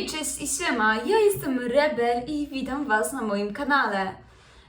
Hej, cześć i siema, ja jestem Rebel i witam Was na moim kanale.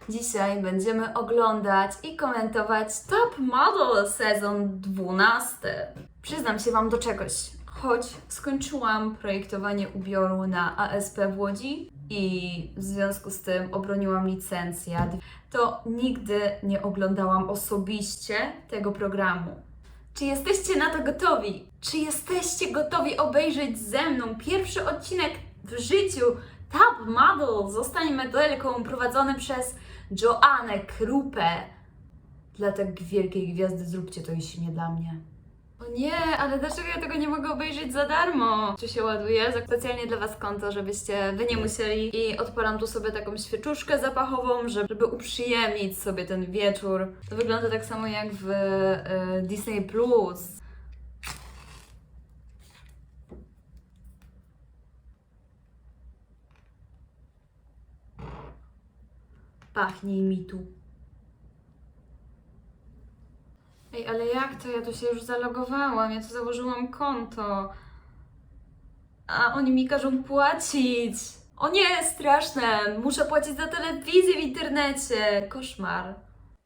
Dzisiaj będziemy oglądać i komentować Top Model sezon 12. Przyznam się Wam do czegoś, choć skończyłam projektowanie ubioru na ASP w Łodzi i w związku z tym obroniłam licencjat, to nigdy nie oglądałam osobiście tego programu. Czy jesteście na to gotowi? Czy jesteście gotowi obejrzeć ze mną pierwszy odcinek w życiu Top Model zostanie modelką prowadzony przez Joannę Krupę? Dla tak wielkiej gwiazdy zróbcie to jeśli nie dla mnie. O nie, ale dlaczego ja tego nie mogę obejrzeć za darmo? Czy się ładuje? Specjalnie dla Was konto, żebyście Wy nie musieli. I odpalam tu sobie taką świeczuszkę zapachową, żeby uprzyjemnić sobie ten wieczór. To wygląda tak samo jak w e, Disney Plus. Pachnij mi tu. Ej, ale jak to? Ja tu się już zalogowałam, ja tu założyłam konto. A oni mi każą płacić. O nie, straszne! Muszę płacić za telewizję w internecie. Koszmar.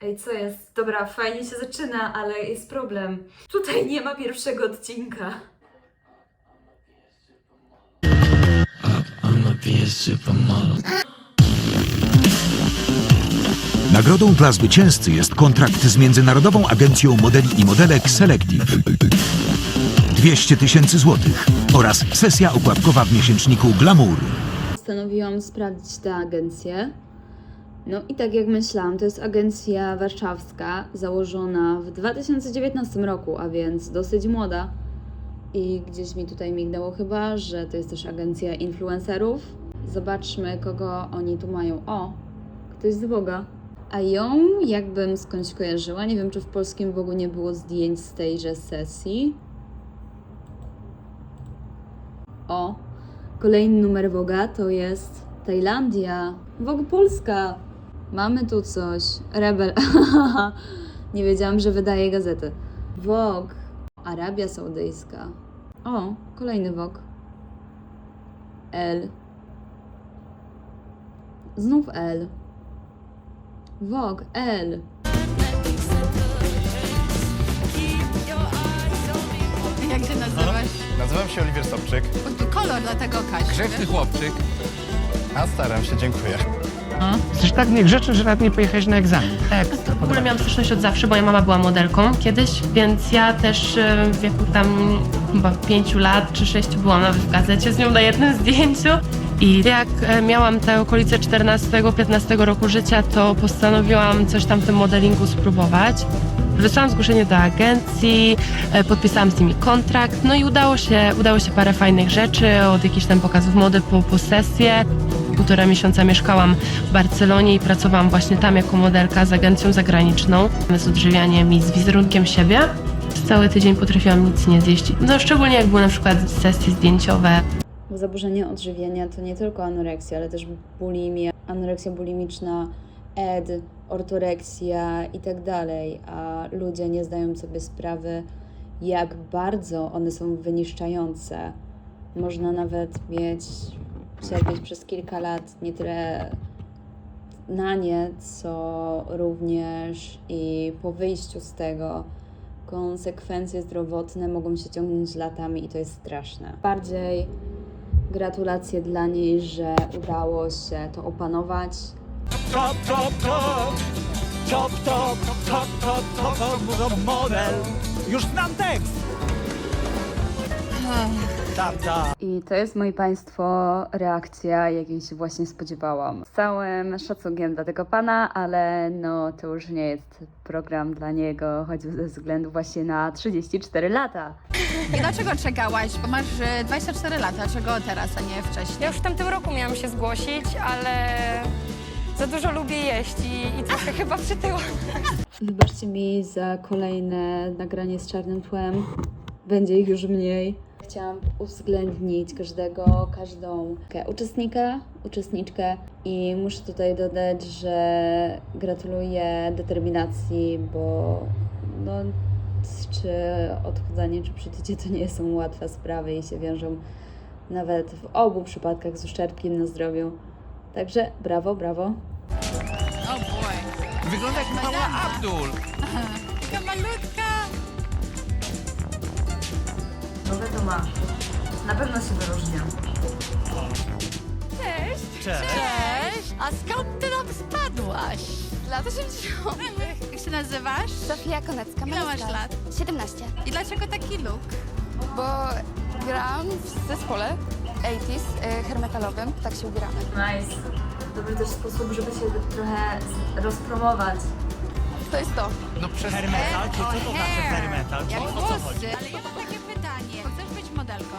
Ej, co jest? Dobra, fajnie się zaczyna, ale jest problem. Tutaj nie ma pierwszego odcinka. Be a supermodel. Nagrodą dla zwycięzcy jest kontrakt z Międzynarodową Agencją Modeli i Modelek Selective. 200 tysięcy złotych oraz sesja okładkowa w miesięczniku Glamour. Postanowiłam sprawdzić tę agencję. No i tak jak myślałam, to jest agencja warszawska, założona w 2019 roku, a więc dosyć młoda. I gdzieś mi tutaj mignęło chyba, że to jest też agencja influencerów. Zobaczmy, kogo oni tu mają. O, ktoś z Boga. A ją jakbym skądś kojarzyła. Nie wiem, czy w polskim Bogu nie było zdjęć z tejże sesji. O, Kolejny numer Woga to jest Tajlandia. Wog Polska. Mamy tu coś. Rebel. Nie wiedziałam, że wydaje gazety. Wog. Arabia Saudyjska. O, kolejny Wog. L. Znów L. Wog. L. Jak się nazywasz? Nazywam się Oliwier Sobczyk, Kolor, dlatego Kasia. grzeczny chłopczyk. A staram się, dziękuję. Jesteś tak niegrzeczny, że nawet nie pojechałeś na egzamin. Ekstra, W ogóle miałam styczność od zawsze, bo moja mama była modelką kiedyś, więc ja też e, w wieku tam chyba 5 lat czy 6 byłam nawet w gazecie z nią na jednym zdjęciu. I jak e, miałam te okolice 14-15 roku życia, to postanowiłam coś tam w tym modelingu spróbować. Wysłałam zgłoszenie do agencji, e, podpisałam z nimi kontrakt, no i udało się, udało się parę fajnych rzeczy, od jakichś tam pokazów mody po, po sesję. Półtora miesiąca mieszkałam w Barcelonie i pracowałam właśnie tam jako modelka z agencją zagraniczną, z odżywianiem i z wizerunkiem siebie. Cały tydzień potrafiłam nic nie zjeść. No szczególnie jak były na przykład sesje zdjęciowe, Bo zaburzenia odżywienia to nie tylko anoreksja, ale też bulimia, anoreksja bulimiczna, ED, ortoreksja i tak dalej, a ludzie nie zdają sobie sprawy, jak bardzo one są wyniszczające. Można nawet mieć, cierpieć przez kilka lat nie tyle na nie, co również i po wyjściu z tego konsekwencje zdrowotne mogą się ciągnąć latami i to jest straszne. Bardziej gratulacje dla niej, że udało się to opanować. Top, top, top, top, top, top, top, top, top, top model. Już znam tekst. Tam, tam. I to jest, moi Państwo, reakcja, jakiej się właśnie spodziewałam. Z całym szacunkiem dla tego pana, ale no to już nie jest program dla niego, choćby ze względu właśnie na 34 lata. I dlaczego czekałaś? Bo masz e, 24 lata. Czego teraz, a nie wcześniej? Ja już w tamtym roku miałam się zgłosić, ale za dużo lubię jeść i, i trochę chyba przytyłam. Wybaczcie mi za kolejne nagranie z czarnym tłem. Będzie ich już mniej. Chciałam uwzględnić każdego, każdą uczestnika, uczestniczkę i muszę tutaj dodać, że gratuluję determinacji, bo no, czy odchudzanie, czy przytycie to nie są łatwe sprawy i się wiążą nawet w obu przypadkach z uszczerbkiem na zdrowiu. Także brawo, brawo. O boj. Wygląda jak mała Abdul. Taka malutka. Nowe to ma. Na pewno się wyróżnia. Cześć. Cześć. A skąd ty tam spadłaś? Lat 80. Jak się nazywasz? Sofia Konecka. Ile masz lat? 17. I dlaczego taki look? Bo gram w zespole 80s y, hermetalowym. Tak się ubieramy. Nice. Dobry też sposób, żeby się trochę rozpromować. To jest to. No przez Hermetal? Czy co to znaczy hair. hermetal? Jak O co chodzi? włosy. Ale ja mam takie pytanie. Chcesz być modelką?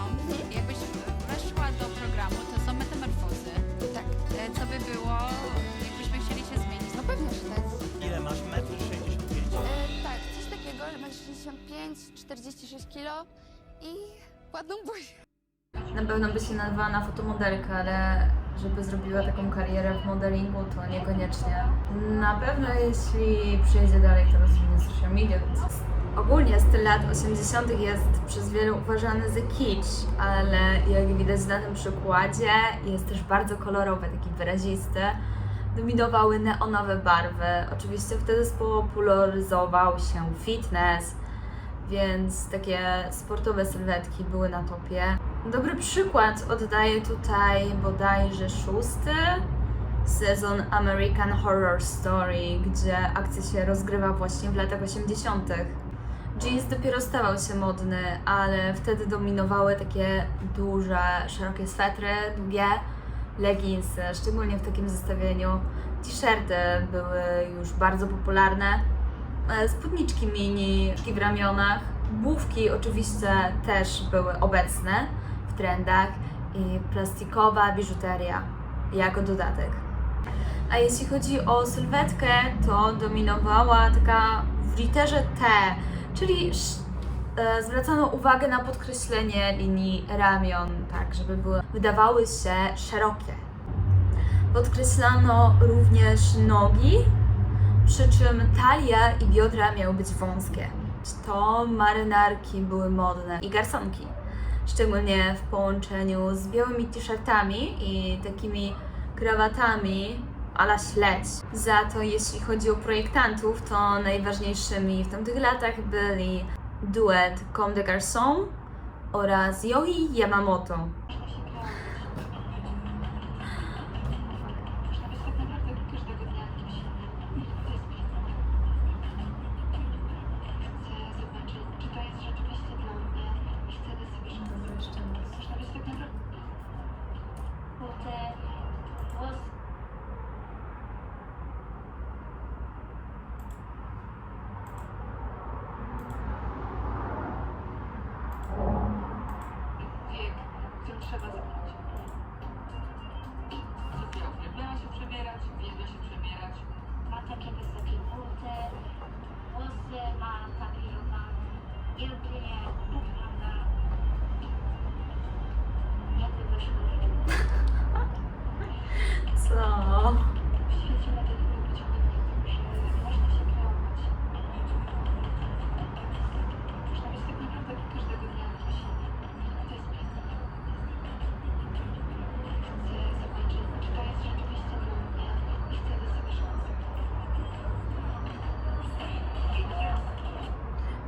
Jakbyś coś takiego, że masz 65, 46 kilo i ładną buzię. Na pewno by się nazwała na fotomodelkę, ale żeby zrobiła taką karierę w modelingu, to niekoniecznie. Na pewno jeśli przejdzie dalej, to rozwinie social media, ogólnie styl lat 80. jest przez wielu uważany za kicz, ale jak widać na tym przykładzie, jest też bardzo kolorowy, taki wyrazisty. Dominowały neonowe barwy. Oczywiście wtedy spopularyzował się fitness, więc takie sportowe sylwetki były na topie. Dobry przykład oddaje tutaj bodajże szósty sezon American Horror Story, gdzie akcja się rozgrywa właśnie w latach 80. Jeans dopiero stawał się modny, ale wtedy dominowały takie duże, szerokie swetry, długie, leginsy, szczególnie w takim zestawieniu. T-shirty były już bardzo popularne, e, spódniczki mini w ramionach, główki oczywiście też były obecne w trendach i plastikowa biżuteria jako dodatek. A jeśli chodzi o sylwetkę, to dominowała taka w literze T, czyli zwracano uwagę na podkreślenie linii ramion, tak, żeby były, wydawały się szerokie. Podkreślano również nogi, przy czym talia i biodra miały być wąskie. To marynarki były modne i garsonki, szczególnie w połączeniu z białymi t-shirtami i takimi krawatami a la śledź. Za to jeśli chodzi o projektantów, to najważniejszymi w tamtych latach byli duet Comme des Garçons oraz Yohei Yamamoto. 찾아서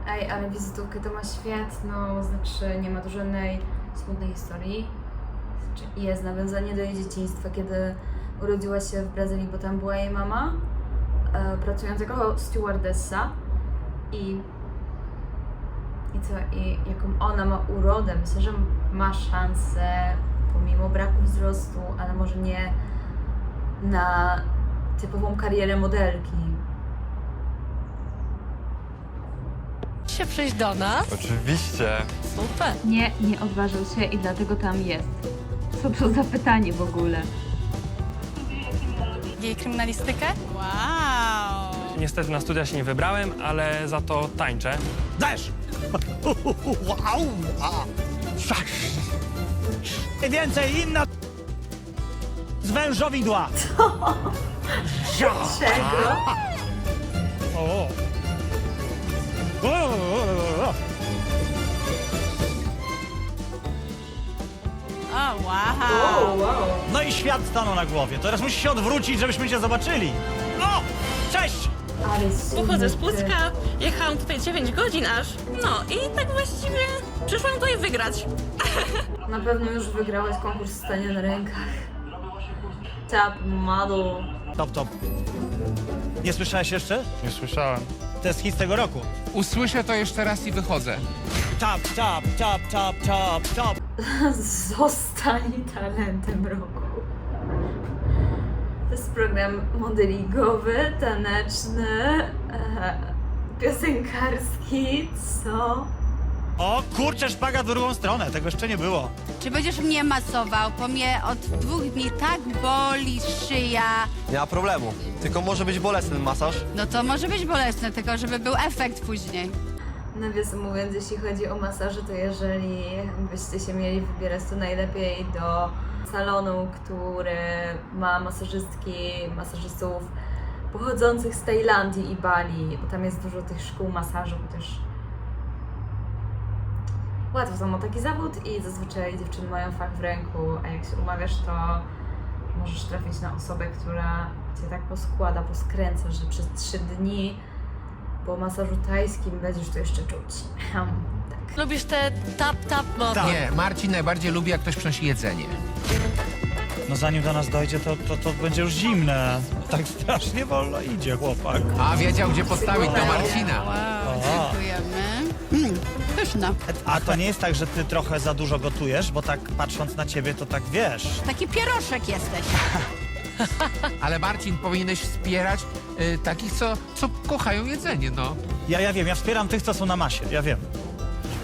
Ej, ale wizytówkę to ma świetną, znaczy nie ma tu żadnej smutnej historii. Znaczy jest nawiązanie do jej dzieciństwa, kiedy urodziła się w Brazylii, bo tam była jej mama, e, pracując jako stewardessa i i co, i jaką ona ma urodę, myślę, że ma szansę pomimo braku wzrostu, ale może nie na typową karierę modelki. Się przyjść do nas. Oczywiście. Super. Nie, nie odważył się i dlatego tam jest. Co to za pytanie w ogóle? Jej kryminalistykę? Wow. Niestety na studia się nie wybrałem, ale za to tańczę. Dajesz! Wow! Więcej inna z wężowidła. Czego? O. O. O, wow. No i świat stanął na głowie. Teraz musisz się odwrócić, żebyśmy cię zobaczyli. O! Cześć! Ale super. Pochodzę z Pucka, jechałam tutaj 9 godzin aż. No i tak właściwie przyszłam tutaj wygrać. Na pewno już wygrałaś konkurs stania na rękach. Top model. Top, top. Nie słyszałeś jeszcze? Nie słyszałem. To jest hit tego roku. Usłyszę to jeszcze raz i wychodzę. Top, top, top, top, top, top. Zostań talentem roku. To jest program modelingowy, taneczny, e, piosenkarski, co? O, kurczę, szpaga w drugą stronę. Tego jeszcze nie było. Czy będziesz mnie masował? Bo mnie od dwóch dni tak boli szyja. Nie ma problemu. Tylko może być bolesny ten masaż. No to może być bolesne, tylko żeby był efekt później. Nawiasem mówiąc, jeśli chodzi o masaże, to jeżeli byście się mieli wybierać, to najlepiej do salonu, który ma masażystki, masażystów pochodzących z Tajlandii i Bali, bo tam jest dużo tych szkół masażu, też łatwo są o taki zawód i zazwyczaj dziewczyny mają fach w ręku, a jak się umawiasz, to możesz trafić na osobę, która cię tak poskłada, poskręca, że przez trzy dni po masażu tajskim będziesz to jeszcze czuć. Tak. Lubisz te tap tap mody? Tak. Nie, Marcin najbardziej lubi, jak ktoś przynosi jedzenie. No zanim do nas dojdzie, to, to, to będzie już zimne. Tak strasznie wolno idzie, chłopak. A wiedział, gdzie postawić do Marcina. Wow, dziękujemy. A to nie jest tak, że ty trochę za dużo gotujesz, bo tak patrząc na ciebie, to tak wiesz. Taki pieroszek jesteś. Ale Marcin, powinieneś wspierać y, takich, co, co kochają jedzenie, no. Ja, ja wiem, ja wspieram tych, co są na masie, ja wiem.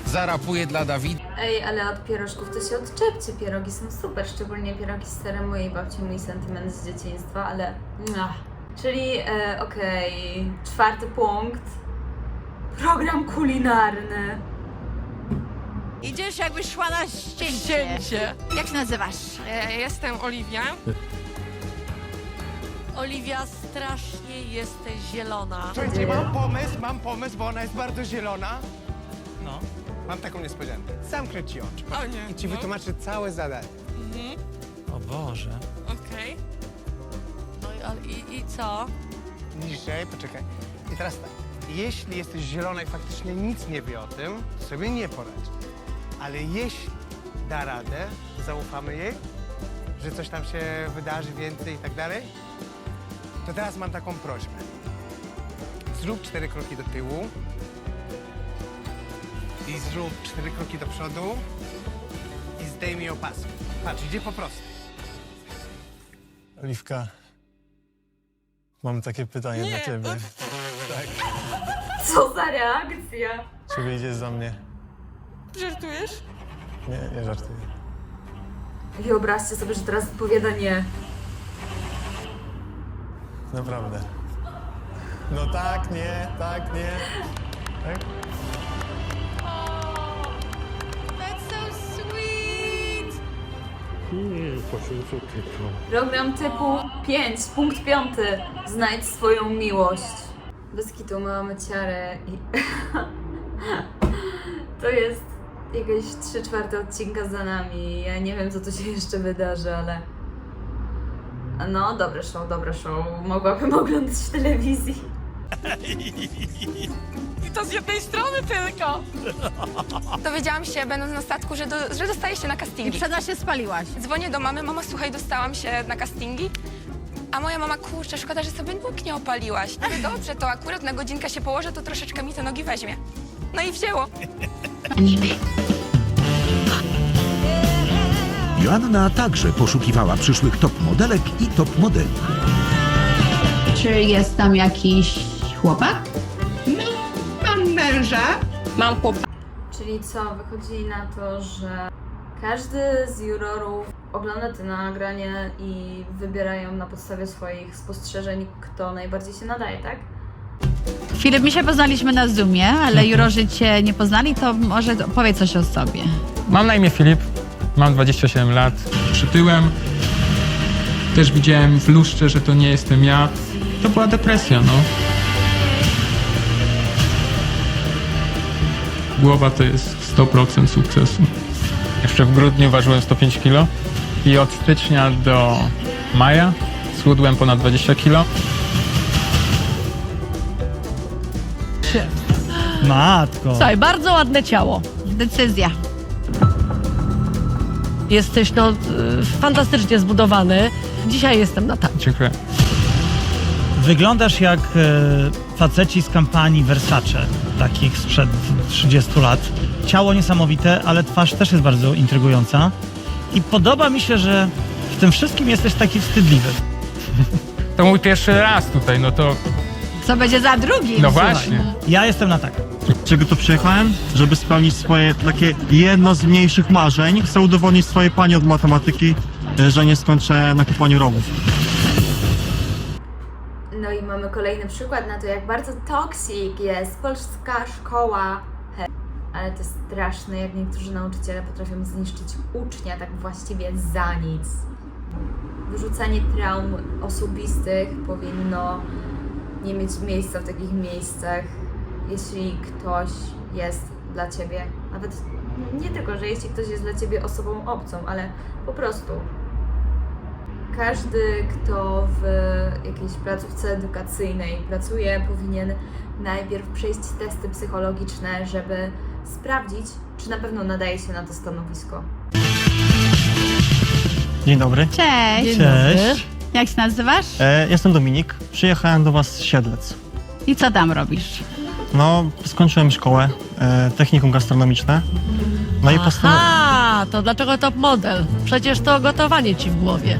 Zarapuję dla Dawida. Ej, ale od pierożków to się odczepcie. Pierogi są super, szczególnie pierogi z serem mojej babci, mój sentyment z dzieciństwa, ale... Ach. Czyli, e, okej, czwarty punkt. Program kulinarny. Idziesz jakbyś szła na ścięcie. Jak się nazywasz? jestem Oliwia. Oliwia, strasznie jesteś zielona. Słuchajcie, mam pomysł, mam pomysł, bo ona jest bardzo zielona. No. Mam taką niespodziankę. Zamknę ci oczy O nie, i ci no. wytłumaczę całe zadanie. O Boże. Okej. No i, ale i, i co? Niżej, poczekaj. I teraz tak. Jeśli jesteś zielona i faktycznie nic nie wie o tym, to sobie nie poradzi. Ale jeśli da radę, zaufamy jej, że coś tam się wydarzy więcej i tak dalej, to teraz mam taką prośbę. Zrób cztery kroki do tyłu i zrób cztery kroki do przodu i zdejmij opaskę. Patrz, idzie po prostu. Oliwka, mam takie pytanie dla ciebie. Tak, Co za reakcja? czy wyjdziesz za mnie? Żartujesz? Nie, nie żartuję. Wyobraźcie sobie, że teraz odpowiada nie. Naprawdę. No tak, nie, tak, nie. Tak? That's so sweet! Program typu 5, punkt 5. Znajdź swoją miłość. Bez kitu mamy ciarę i... to jest jakieś 3 czwarte odcinka za nami. Ja nie wiem, co tu się jeszcze wydarzy, ale... No, dobre show, dobre show. Mogłabym oglądać w telewizji. I to z jednej strony tylko. Dowiedziałam się, będąc na statku, że, do, że dostaję się na I castingi. przed nas się spaliłaś. Dzwonię do mamy, mama, słuchaj, dostałam się na castingi. A moja mama, kurczę, szkoda, że sobie nóg nie opaliłaś. No dobrze, to akurat na godzinkę się położę, to troszeczkę mi te nogi weźmie. No i wzięło. Joanna także poszukiwała przyszłych top modelek i top modeli. Czy jest tam jakiś chłopak? Mam męża. Mam chłopaka. Czyli co, wychodzi na to, że każdy z jurorów ogląda te nagranie i wybierają na podstawie swoich spostrzeżeń, kto najbardziej się nadaje, tak? Filip, my się poznaliśmy na Zoomie, ale jurorzy cię nie poznali, to może powiedz coś o sobie. Mam na imię Filip, mam 27 lat. Przytyłem. Też widziałem w lustrze, że to nie jestem ja. To była depresja, no. Głowa to jest 100% sukcesu. Jeszcze w grudniu ważyłem 105 kg i od stycznia do maja schudłem ponad 20 kg. Matko. Słuchaj, bardzo ładne ciało. Decyzja. Jesteś no y, fantastycznie zbudowany. Dzisiaj jestem na tak. Dziękuję. Wyglądasz jak e, faceci z kampanii Versace, takich sprzed 30 lat. Ciało niesamowite, ale twarz też jest bardzo intrygująca. I podoba mi się, że w tym wszystkim jesteś taki wstydliwy. To mój pierwszy raz tutaj, no to Co będzie za drugim? no właśnie. Ja jestem na tak. Czego tu przyjechałem? Żeby spełnić swoje takie jedno z mniejszych marzeń. Chcę udowodnić swojej pani od matematyki, e, że nie skończę na kupaniu rowów. No i mamy kolejny przykład na to, jak bardzo toksik jest polska szkoła. He. Ale to straszne, jak niektórzy nauczyciele potrafią zniszczyć ucznia tak właściwie za nic. Wyrzucanie traum osobistych powinno nie mieć miejsca w takich miejscach, jeśli ktoś jest dla ciebie, nawet nie tylko, że jeśli ktoś jest dla ciebie osobą obcą, ale po prostu każdy, kto w jakiejś placówce edukacyjnej pracuje, powinien najpierw przejść testy psychologiczne, żeby sprawdzić, czy na pewno nadaje się na to stanowisko. Dzień dobry. Cześć. Cześć. Jak się nazywasz? E, jestem Dominik. Przyjechałem do was z Siedlec. I co tam robisz? No, skończyłem szkołę, e, technikum gastronomiczne. No i postanowiłem... Aha, to dlaczego top model? Przecież to gotowanie ci w głowie.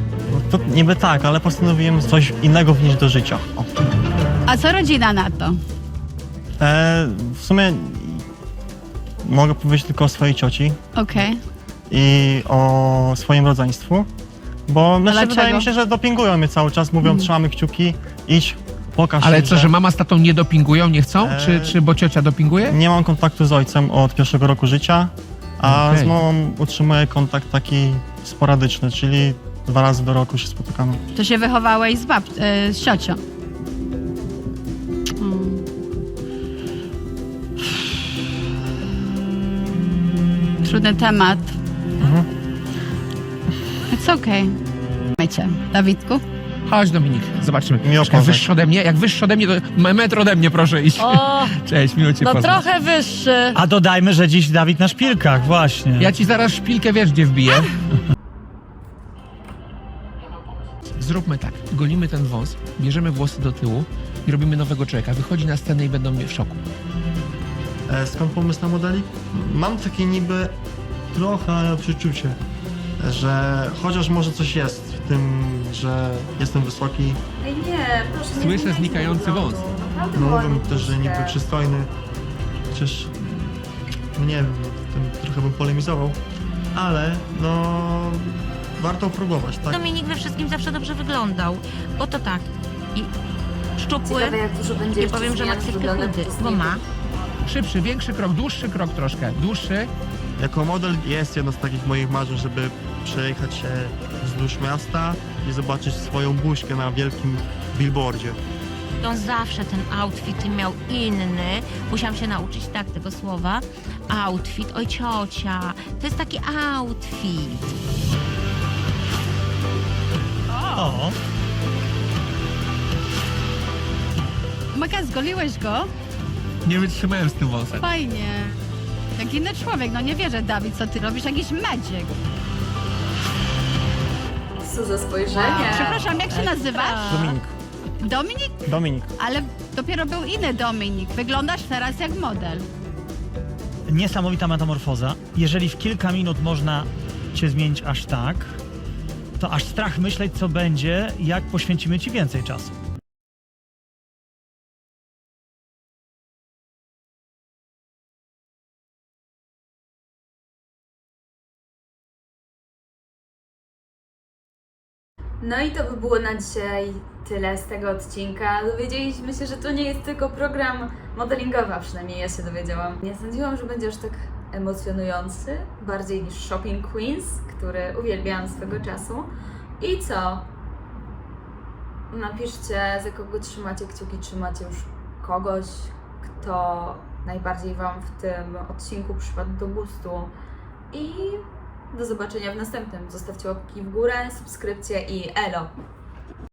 To niby tak, ale postanowiłem coś innego wnieść do życia. O. A co rodzina na to? E, w sumie mogę powiedzieć tylko o swojej cioci Okej. i o swoim rodzeństwu, bo myślę, dlaczego? wydaje mi się, że dopingują mnie cały czas, mówią trzymamy kciuki, idź, pokaż Ale się, co, że mama z tatą nie dopingują, nie chcą? Eee. Czy, czy bo ciocia dopinguje? Nie mam kontaktu z ojcem od pierwszego roku życia, a Okej. z mamą utrzymuję kontakt taki sporadyczny, czyli dwa razy do roku się spotykamy. To się wychowałeś z bab... e, z ciocią. Mm. Trudny temat. Mhm. It's okay. Mycie. Dawidku? Chodź Dominik, zobaczymy. Miło Czekaj, poznać. wyższy ode mnie? Jak wyższy ode mnie, to metr ode mnie proszę iść. O, Cześć, miło cię no poznać. trochę wyższy. A dodajmy, że dziś Dawid na szpilkach, właśnie. Ja ci zaraz szpilkę wiesz gdzie wbiję. Zróbmy tak, golimy ten wąs, bierzemy włosy do tyłu i robimy nowego człowieka. Wychodzi na scenę i będą mnie w szoku. E, skąd pomysł na modelik? Mam takie niby trochę przeczucie, że chociaż może coś jest w tym, że jestem wysoki, Ej nie, proszę nie Słyszę znikający wyglądu. wąs. Naprawdę no ładnie mówią też, że niby przystojny, chociaż no nie wiem, tym trochę bym polemizował, ale no warto próbować, tak? Dominik we wszystkim zawsze dobrze wyglądał. Bo to tak. I szczupły. Ciekawe jak dużo będzie Nie jeszcze powiem, że zmian ma ksywkę chudy, bo ma. Szybszy, większy krok, dłuższy krok troszkę, dłuższy. Jako model jest jedno z takich moich marzeń, żeby przejechać się wzdłuż miasta i zobaczyć swoją buźkę na wielkim billboardzie. On zawsze ten outfit miał inny. Musiałam się nauczyć tak tego słowa. Outfit, oj ciocia. To jest taki outfit. O, Maka, zgoliłeś go? Nie wytrzymałem z tym wąsem. Fajnie. Jak inny człowiek, no nie wierzę, Dawid, co ty robisz? Jakiś medziek. Co za spojrzenie. Przepraszam, jak się nazywasz? Dominik. Dominik? Dominik. Ale dopiero był inny Dominik. Wyglądasz teraz jak model. niesamowita metamorfoza. Jeżeli w kilka minut można cię zmienić aż tak, to aż strach myśleć, co będzie, jak poświęcimy ci więcej czasu. No i to by było na dzisiaj tyle z tego odcinka. Dowiedzieliśmy się, że to nie jest tylko program modelingowy, przynajmniej ja się dowiedziałam. Nie sądziłam, że będzie aż tak emocjonujący, bardziej niż Shopping Queens, który uwielbiałam swego czasu. I co? Napiszcie, za kogo trzymacie kciuki, czy macie już kogoś, kto najbardziej Wam w tym odcinku przypadł do gustu. I do zobaczenia w następnym. Zostawcie łapki w górę, subskrypcję i elo!